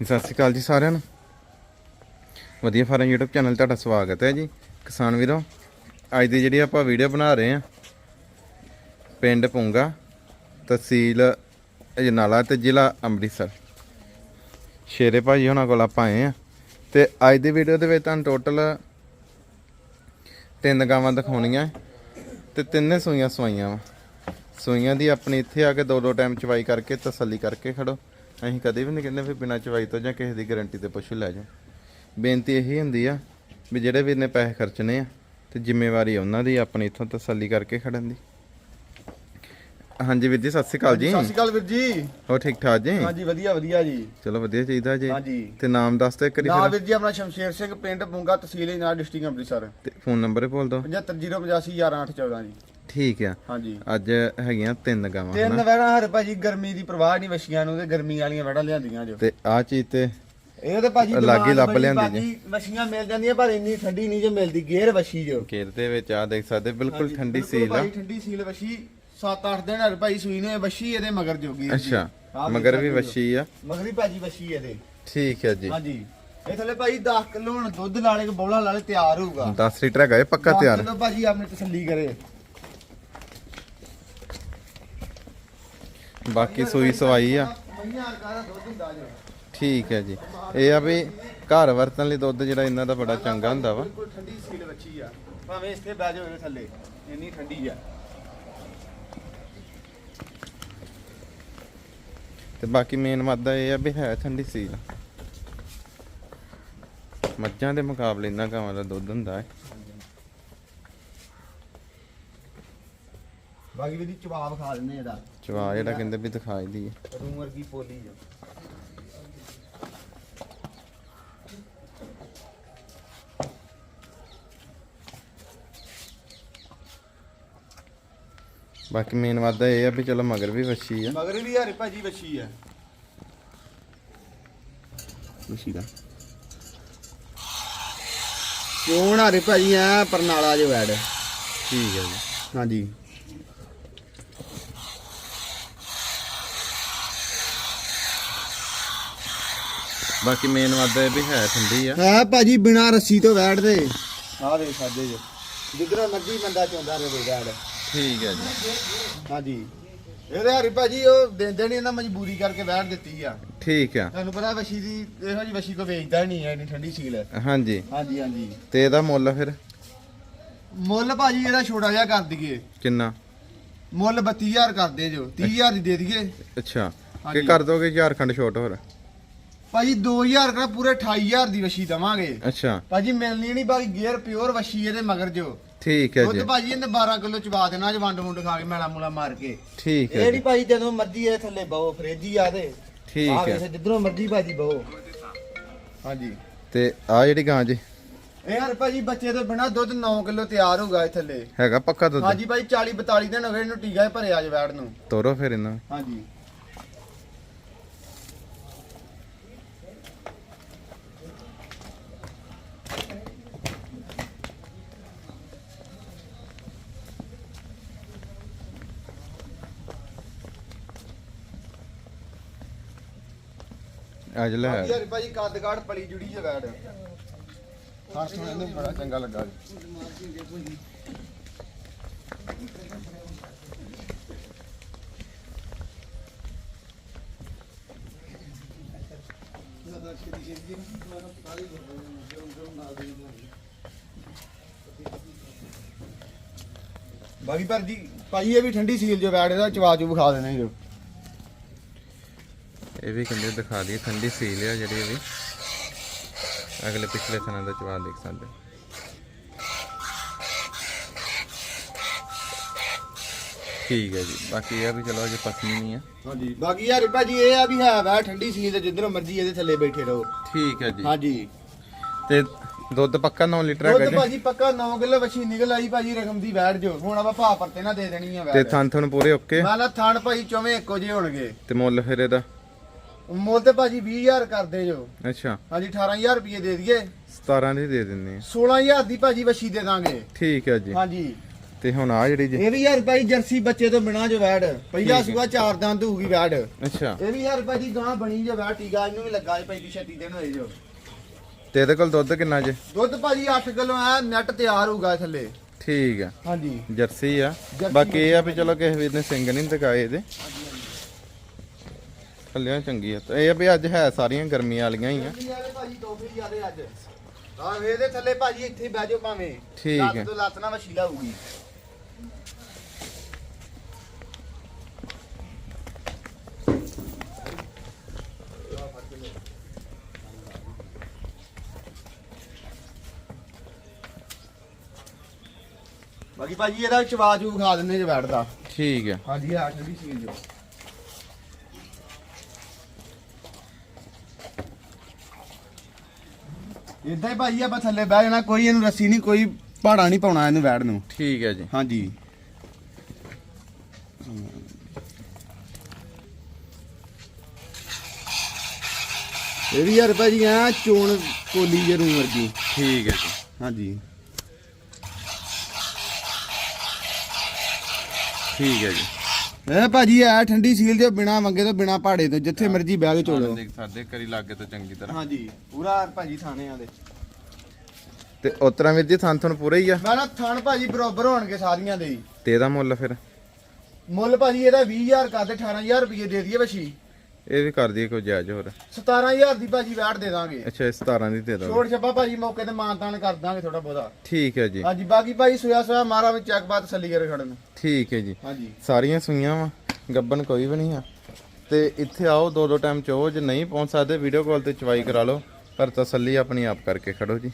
ਸਤਿ ਸ਼੍ਰੀ ਅਕਾਲ ਜੀ ਸਾਰਿਆਂ ਨੂੰ। ਵਧੀਆ ਫਾਰਮ YouTube ਚੈਨਲ ਤੁਹਾਡਾ ਸਵਾਗਤ ਹੈ ਜੀ। ਕਿਸਾਨ ਵੀਰੋ, ਅੱਜ ਦੀ ਜਿਹੜੀ ਆਪਾਂ ਵੀਡੀਓ ਬਣਾ ਰਹੇ ਹਾਂ, ਪਿੰਡ ਪੁੰਗਾ, ਤਹਿਸੀਲ ਅਜਨਾਲਾ ਤੇ ਜ਼ਿਲ੍ਹਾ ਅੰਮ੍ਰਿਤਸਰ। ਸ਼ੇਰੇ ਭਾਜੀ ਉਹਨਾਂ ਕੋਲ ਆਪਾਂ ਆਏ ਆ ਤੇ ਅੱਜ ਦੀ ਵੀਡੀਓ ਦੇ ਵਿੱਚ ਤੁਹਾਨੂੰ ਟੋਟਲ ਤਿੰਨ ਗਾਵਾਂ ਦਿਖਾਉਣੀਆਂ ਤੇ ਤਿੰਨੇ ਸੂਈਆਂ ਸਵਾਈਆਂ ਵਾ। ਸੂਈਆਂ ਦੀ ਆਪਣੀ ਇੱਥੇ ਆ ਕੇ ਦੋ ਦੋ ਟਾਈਮ ਚਵਾਈ ਕਰਕੇ ਤਸੱਲੀ ਕਰਕੇ ਖੜੋ। ਅਸੀਂ ਕਦੇ ਵੀ ਨਹੀਂ ਕਹਿੰਦੇ ਵੀ ਬਿਨਾਂ ਚਵਾਈ ਤੋਂ ਜਾਂ ਕਿਸੇ ਦੀ ਗਾਰੰਟੀ ਤੇ ਪਸ਼ੂ ਲੈ ਜਾਓ। ਬੇਨਤੀ ਇਹੀ ਹੁੰਦੀ ਆ ਵੀ ਜਿਹੜੇ ਵੀਰ ਨੇ ਪੈਸੇ ਖਰਚਣੇ ਆ ਤੇ ਜ਼ਿੰਮੇਵਾਰੀ ਉਹਨਾਂ ਦੀ ਆਪਣੀ ਇੱਥੋਂ ਤਸੱਲੀ ਕਰਕੇ ਖੜਨ ਦੀ। ਹਾਂਜੀ ਵੀਰ ਜੀ ਸਤਿ ਸ਼੍ਰੀ ਅਕਾਲ ਜੀ। ਸਤਿ ਸ਼੍ਰੀ ਅਕਾਲ ਵੀਰ ਜੀ। ਹੋ ਠੀਕ ਠਾਕ ਜੀ? ਹਾਂਜੀ ਵਧੀਆ ਵਧੀਆ ਜੀ। ਚਲੋ ਵਧੀਆ ਚਾਹੀਦਾ ਜੀ। ਹਾਂਜੀ। ਤੇ ਨਾਮ ਦੱਸ ਦਿਓ ਇੱਕ ਵਾਰੀ ਵੀਰ ਜੀ ਆਪਣਾ ਸ਼ਮਸ਼ੇਰ ਸਿੰਘ ਪਿੰਡ ਪੁੰਗਾ ਤਹਿਸੀਲ ਨਾਲ ਡਿਸਟ੍ਰਿਕਟ ਅੰਮ੍ਰਿਤਸਰ। ਤੇ ਫੋਨ ਨੰਬਰ ਹੀ ਬੋਲ ਦਿਓ। 7508511814 ਜੀ। ਠੀਕ ਆ। ਹਾਂਜੀ। ਅੱਜ ਹੈਗੀਆਂ ਤਿੰਨ ਗਾਵਾਂ ਤਿੰਨ ਵੈੜਾਂ ਹਰ ਭਾਜੀ ਗਰਮੀ ਦੀ ਪ੍ਰਵਾਹ ਨਹੀਂ ਵਸ਼ੀਆਂ ਨੂੰ ਤੇ ਗਰਮੀ ਵਾਲੀਆਂ ਵੈੜਾਂ ਲਿਆਂਦੀਆਂ ਜੋ। ਤੇ ਆ ਚੀਜ਼ ਤੇ ਇਹ ਤੇ ਭਾਜੀ demand ਲੱਭ ਲਿਆਂਦੀ ਭਾਜੀ ਵਸ਼ੀਆਂ ਮਿਲ ਜਾਂਦੀਆਂ ਪਰ ਇੰਨੀ ਠੰਡੀ ਨਹੀਂ ਜੋ ਮਿਲਦੀ ਗੇਰ ਵਸ਼ੀ ਜੋ। ਕੇਰ ਦੇ ਵਿੱਚ ਆ ਦੇਖ ਸਕਦੇ ਬਿਲਕੁਲ ਠੰਡੀ ਸੀਲ ਆ। ਠੰਡੀ ਸੀਲ ਵਸ਼ੀ 7-8 ਦਿਨ ਹਰ ਭਾਈ ਸੂਈ ਨੇ ਵਸ਼ੀ ਇਹਦੇ ਮਗਰ ਜੋਗੀ ਜੀ। ਅੱਛਾ ਮਗਰ ਵੀ। ਵੱਛੀ ਆ। ਮਗਰੀ ਭਾਜੀ ਵਸ਼ੀ ਇਹਦੇ। ਠੀਕ ਹੈ ਜੀ। ਹਾਂਜੀ। ਇਹ ਥੱਲੇ ਭਾਈ 10 ਕਿਲੋ ਹੁਣ ਦੁੱਧ ਲਾਲੇ ਕੇ ਬੋਲਾ ਲਾਲੇ ਤਿਆਰ ਹੋਊਗਾ। 10 ਲੀਟਰ ਹੈਗਾ ਇਹ ਪੱਕਾ ਤਿਆਰ? ਕਿੱਲੋ ਭਾਜੀ ਆਪਣੀ ਤਸੱਲੀ ਕਰੇ। ਬਾਕੀ ਸੂਈ ਸਵਾਈ ਆ। ਠੀਕ ਹੈ ਜੀ। ਇਹ ਆ ਵੀ ਘਰ ਵਰਤਣ ਲਈ ਦੁੱਧ ਜਿਹੜਾ ਇਹਨਾਂ ਦਾ ਬੜਾ ਚੰਗਾ ਹੁੰਦਾ ਵਾ। ਬਿਲਕੁਲ ਠੰਡੀ ਸੀਲ ਬੱਚੀ ਆ। ਭਾਵੇਂ ਇੱਥੇ ਬਹਿ ਜਾਓ ਇਹਦੇ ਥੱਲੇ ਇੰਨੀ ਠੰਡੀ ਆ। ਤੇ ਬਾਕੀ ਮੇਨ ਮਾਦਾ ਇਹ ਆ ਵੀ ਹੈ ਠੰਡੀ ਸੀਲ। ਮੱਝਾਂ ਦੇ ਮੁਕਾਬਲੇ ਇਹਨਾਂ ਗਾਵਾਂ ਦਾ ਦੁੱਧ ਹੁੰਦਾ ਹੈ। ਬਾਕੀ ਵੀ ਦੀ ਚਵਾਬ ਖਾ ਲੈਣੇ ਇਹਦਾ। ਚਵਾ ਜਿਹੜਾ ਕਹਿੰਦੇ ਵੀ ਦਿਖਾਈ ਦੀ ਹੈ ਰੂਮ ਵਰਗੀ ਪੋਲੀ ਜੋ ਬਾਕੀ ਮੇਨ ਮਾਦਾ ਇਹ ਆ ਵੀ ਚਲੋ ਮਗਰ ਵੀ ਵੱਛੀ ਆ। ਮਗਰ ਵੀ ਹਰੇ ਭਾਜੀ ਬੱਚੀ ਆ। ਬੱਚੀ ਦਾ। ਕਿਉਂ ਨਾ ਰੇ ਭਾਜੀ ਆ ਪਰਨਾਲਾ ਜੋ ਐਡ। ਠੀਕ ਹੈ ਜੀ। ਹਾਂਜੀ। ਬਾਕੀ ਮੇਨ ਮਾਦਾ ਇਹ ਵੀ ਹੈ ਠੰਡੀ ਆ। ਹੈ ਭਾਜੀ ਬਿਨਾ ਰੱਸੀ ਤੋਂ ਬੈਠਦੇ ਆ ਦੇ ਸਾਡੇ ਜੋ। ਜਿੱਧਰੋਂ ਮਰਜ਼ੀ ਬੰਦਾ ਚਾਹੁੰਦਾ ਰਹੇ ਬੈਠ। ਠੀਕ ਹੈ ਜੀ। ਹਾਂਜੀ। ਇਹਦੇ ਹਰੀ ਭਾਜੀ ਉਹ ਦਿੰਦੇ ਨਹੀਂ ਇਹਨਾਂ ਮਜਬੂਰੀ ਕਰਕੇ ਬੈਠ ਦਿੱਤੀ ਆ। ਠੀਕ ਆ। ਤੁਹਾਨੂੰ ਪਤਾ ਵਸ਼ੀ ਦੀ ਇਹੋ ਜੀ ਵਸ਼ੀ ਕੋ ਵੇਚਦਾ ਨਹੀਂ ਇੰਨੀ ਠੰਡੀ ਸੀਲ। ਹੈ ਹਾਂਜੀ। ਹਾਂਜੀ ਹਾਂਜੀ। ਤੇ ਇਹਦਾ ਮੁੱਲ ਫਿਰ? ਮੁੱਲ ਭਾਜੀ ਇਹਦਾ ਛੋਟਾ ਜਿਹਾ ਕਰ ਦਈਏ। ਕਿੰਨਾ? ਮੁੱਲ 32000 ਕਰਦੇ ਜੋ। 30000 ਦੀ ਦੇ ਦਈਏ। ਅੱਛਾ। ਕਿ ਹਾਂਜੀ। ਕਰ ਦੋਗੇ ਝਾਰਖੰਡ ਛੋਟ ਹੋਰ? ਭਾਜੀ 2000 ਕਰਾ ਪੂਰੇ 28000 ਦੀ ਵਸ਼ੀ ਦਵਾਂਗੇ। ਅੱਛਾ। ਭਾਜੀ ਮਿਲਣੀ ਨਹੀਂ ਬਾਕੀ ਗੇਅਰ ਪਿਓਰ ਵਸ਼ੀ ਇਹਦੇ ਮਗਰ ਜੋ। ਠੀਕ ਹੈ ਜੀ। ਦੁੱਧ ਭਾਜੀ ਇਹਨੇ 12 ਕਿਲੋ ਚਵਾ ਦੇਣਾ ਜ ਵੰਡ ਮੁੰਡ ਖਾ ਕੇ ਮੈਲਾ ਮੂਲਾ ਮਾਰ ਕੇ। ਠੀਕ ਹੈ ਇਹ ਜੀ। ਨਹੀਂ ਭਾਜੀ ਜਦੋਂ ਮਰਜ਼ੀ ਇਹ ਥੱਲੇ ਬਹੁ ਫਰੇਜੀ ਆ ਦੇ ਠੀਕ ਹੈ। ਜਿੱਧਰੋਂ ਮਰਜ਼ੀ ਭਾਜੀ ਬਹੁ। ਹਾਂਜੀ। ਤੇ ਆ ਜਿਹੜੀ ਗਾਂ ਜੀ? ਇਹ ਯਾਰ ਭਾਜੀ ਬੱਚੇ ਤੋਂ ਬਿਨਾ ਦੁੱਧ 9 ਕਿਲੋ ਤਿਆਰ ਹੋਊਗਾ ਇਹ ਥੱਲੇ। ਹੈਗਾ ਪੱਕਾ ਦੁੱਧ? ਹਾਂਜੀ ਭਾਈ 40 42 ਦਿਨ ਹੋ ਗਏ ਇਹਨੂੰ ਟੀਕਾ ਭਰਿਆ ਜ ਵੈੜ ਨੂੰ। ਤੋਰੋ ਫਿਰ ਇਹਨਾਂ। ਹਾਂਜੀ। ਅੱਜ ਲੈ ਬਾਕੀ ਯਾਰ ਭਾਜੀ ਕੱਦਗਾੜ ਪਲੀ ਜੁੜੀ ਜ ਵੈੜ ਹਾਂ ਸੁਣ ਇਹਨੂੰ ਬੜਾ ਚੰਗਾ ਲੱਗਾ। ਜੀ। ਬਾਕੀ ਪਰ ਜੀ ਭਾਈ ਇਹ ਵੀ ਠੰਡੀ ਸੀਲ ਜੋ ਵੈੜ ਇਹਦਾ ਚਵਾ ਚੂ ਵਿਖਾ ਦੇਣੇ ਜੋ। ਇਹ ਵੀ ਕਹਿੰਦੇ ਦਿਖਾ ਦਈਏ ਠੰਡੀ ਸੀਲ ਆ ਜਿਹੜੀ ਇਹ ਵੀ ਅਗਲੇ ਪਿਛਲੇ ਸਨਾਂ ਦਾ ਜਵਾਬ ਦੇਖ ਸਕਦੇ। ਠੀਕ ਹੈ ਜੀ ਬਾਕੀ ਇਹ ਵੀ ਚਲੋ ਅਜੇ ਪਸੰਦ ਨਹੀਂ ਆ। ਹਾਂਜੀ ਬਾਕੀ ਯਾਰ ਭਾਜੀ ਇਹ ਆ ਵੀ ਹੈ ਵੈ ਠੰਡੀ ਸੀਲ ਤੇ ਜਿੱਧਰੋਂ ਮਰਜ਼ੀ ਇਹਦੇ ਥੱਲੇ ਬੈਠੇ ਰਹੋ। ਠੀਕ ਹੈ ਜੀ। ਹਾਂਜੀ। ਤੇ ਦੁੱਧ ਪੱਕਾ 9 ਲੀਟਰ ਹੈਗਾ ਦੁੱਧ ਜੀ? ਭਾਜੀ ਪੱਕਾ 9 ਕਿਲੋ ਵਛੀ ਨਿਕਲ ਆਈ ਭਾਜੀ ਰਕਮ ਦੀ ਵੈੜ ਜੋ ਹੁਣ ਆਪਾਂ ਭਾ ਪਰਤੇ ਨਾ ਦੇ ਦੇਣੀ ਆ ਤੇ ਵੈੜ ਥਣ ਥਣ ਪੂਰੇ ਓਕੇ? ਮੈਂ ਲਾ ਥਾਣ ਭਾਈ ਚੋਵੇਂ ਇੱਕੋ ਜਿਹੇ ਹੋਣਗੇ। ਤੇ ਮੁੱਲ ਫਿਰ ਇਹਦਾ? ਮੁੱਲ ਤੇ ਭਾਜੀ 20000 ਕਰਦੇ ਜੋ। ਅੱਛਾ। ਹਾਂਜੀ 18000 ਰੁਪਏ ਦੇ ਦਈਏ। 17 ਦੀ ਦੇ ਦਿੰਨੇ ਆ। 16000 ਦੀ ਭਾਜੀ ਵਛੀ ਦੇ ਦਾਂਗੇ। ਠੀਕ ਹੈ ਜੀ। ਹਾਂਜੀ। ਤੇ ਹੁਣ ਆ ਜਿਹੜੀ ਜੀ ਇਹ ਵੀ ਯਾਰ ਭਾਈ ਜਰਸੀ ਬੱਚੇ ਤੋਂ ਬਿਨਾ ਜੋ ਵੈੜ। ਪਹਿਲਾ। ਸੂਆ ਚਾਰ ਦੰਦ ਹੋਊਗੀ ਵੈੜ। ਇਹ ਅੱਛਾ ਵੀ ਯਾਰ ਭਾਈ ਦੀ ਗਾਂ ਬਣੀ ਜੋ ਵੈੜ ਟੀਕਾ ਇਹਨੂੰ ਵੀ ਲੱਗਾ 35 36 ਦਿਨ ਹੋਏ ਜੋ। ਤੇ ਇਹਦੇ ਕੋਲ ਦੁੱਧ ਕਿੰਨਾ ਜੇ? ਦੁੱਧ ਭਾਜੀ 8 ਕਿਲੋ ਐ ਨੈਟ ਤਿਆਰ ਹੋਊਗਾ ਥੱਲੇ। ਠੀਕ ਆ। ਹਾਂਜੀ। ਜਰਸੀ ਆ। ਬਾਕੀ ਇਹ ਆ ਵੀ ਚਲੋ ਕਿਸੇ ਵੀਰ ਨੇ ਸਿੰਗ ਨਹੀਂ ਦਿਖਾਏ ਇਹਦੇ। ਕੱਲਿਆਂ ਚੰਗੀ ਆ। ਤੇ ਇਹ ਵੀ ਅੱਜ ਹੈ ਸਾਰੀਆਂ ਗਰਮੀਆਂ ਵਾਲੀਆਂ ਹੀ ਆ। ਗਰਮੀ ਵਾਲੇ ਭਾਜੀ ਤੋਹਫੇ ਜਿਆਦੇ ਅੱਜ। ਆ ਇਹਦੇ ਥੱਲੇ ਭਾਜੀ ਇੱਥੇ ਬਹਿ ਜਾਓ ਭਾਵੇਂ। ਠੀਕ ਲੱਤ ਹੈ। ਤੋਂ ਲੱਤ ਨਾਲ ਵਸ਼ੀਲਾ ਹੋਊਗੀ ਬਾਕੀ ਭਾਜੀ ਇਹਦਾ ਚਵਾਜੂ ਖਾ ਦਿੰਦੇ ਜੇ ਬੈਠਦਾ ਠੀਕ ਆ ਹਾਂਜੀ ਆ ਠੰਡੀ ਸੀਲ ਜੋ ਇਦਾਂ ਹੀ ਭਾਜੀ ਆਪਾਂ ਥੱਲੇ ਬਹਿ ਜਾਣਾ ਕੋਈ ਇਹਨੂੰ ਰੱਸੀ ਨਹੀਂ ਕੋਈ ਪਹਾੜਾ ਨਹੀਂ ਪਾਉਣਾ ਇਹਨੂੰ ਬੈਠ ਨੂੰ। ਠੀਕ ਹੈ ਜੀ। ਹਾਂਜੀ। ਇਹ ਵੀ ਯਾਰ ਭਾਜੀ ਆ ਚੋਣ ਕੋਲੀ ਜੇ ਰੂਮ ਵਰਗੀ। ਠੀਕ ਹੈ ਜੀ। ਹਾਂਜੀ। ਠੀਕ ਹੈ ਜੀ। ਇਹ ਭਾਜੀ ਆ ਠੰਡੀ ਸੀਲ ਦੇ ਬਿਨਾ ਮੰਗੇ ਤੋਂ ਬਿਨਾ ਪਹਾੜੇ ਤੋਂ ਜਿੱਥੇ ਮਰਜ਼ੀ ਬਹਿ ਕੇ ਚੋਲੋ ਦੇਖ ਸਾਡੇ ਕਰੀ ਲਾਗੇ ਤੋਂ ਚੰਗੀ ਤਰ੍ਹਾਂ। ਹਾਂਜੀ ਪੂਰਾ ਭਾਜੀ ਥਾਣੇ ਆ ਦੇ। ਤੇ ਉਤਰਾ ਵੀਰ ਜੀ ਥਾਂ ਤੁਹਾਨੂੰ ਪੂਰਾ ਹੀ ਆ? ਮੈਂ ਨਾ ਥਣ ਭਾਜੀ ਬਰਾਬਰ ਹੋਣਗੇ ਸਾਰੀਆਂ ਦੇ ਹੀ। ਤੇ ਇਹਦਾ ਮੁੱਲ ਫਿਰ? ਮੁੱਲ ਭਾਜੀ ਇਹਦਾ 20000 ਕਰਦੇ 18000 ਰੁਪਏ ਦੇ ਦਈਏ ਵਛੀ ਇਹ ਵੀ ਕਰ ਦਈਏ ਕੋਈ ਜਾਇਜ਼ ਹੋਰ? 17000 ਦੀ ਭਾਜੀ ਵੈਟ ਦੇ ਦਾਂਗੇ। ਅੱਛਾ ਇਹ 17 ਦੀ ਦੇ ਦੋ ਛੋੜ ਛੱਪਾ ਭਾਜੀ ਮੌਕੇ ਤੇ ਮਾਨਤਾਨ ਕਰ ਦਾਂਗੇ ਥੋੜਾ ਬਹੁਤਾ। ਠੀਕ ਹੈ ਜੀ। ਹਾਂਜੀ ਬਾਕੀ ਭਾਜੀ ਸੋਇਆ ਸੋਇਆ ਮਾਰਾ ਵਿੱਚ ਚੱਕ ਬਾਤ ਤਸੱਲੀ ਕਰੇ ਖੜਨ ਠੀਕ ਹੈ ਜੀ। ਹਾਂਜੀ। ਸਾਰੀਆਂ ਸੂਈਆਂ ਵਾ ਗੱਬਨ ਕੋਈ ਵੀ ਨਹੀਂ ਆ। ਤੇ ਇੱਥੇ ਆਓ ਦੋ ਦੋ ਟਾਈਮ ਚੋ ਜੇ ਨਹੀਂ ਪਹੁੰਚ ਸਕਦੇ ਵੀਡੀਓ ਕਾਲ ਤੇ ਚਵਾਈ ਕਰਾ ਲਓ ਪਰ ਤਸੱਲੀ ਆਪਣੀ ਆਪ ਕਰਕੇ ਖੜੋ ਜੀ।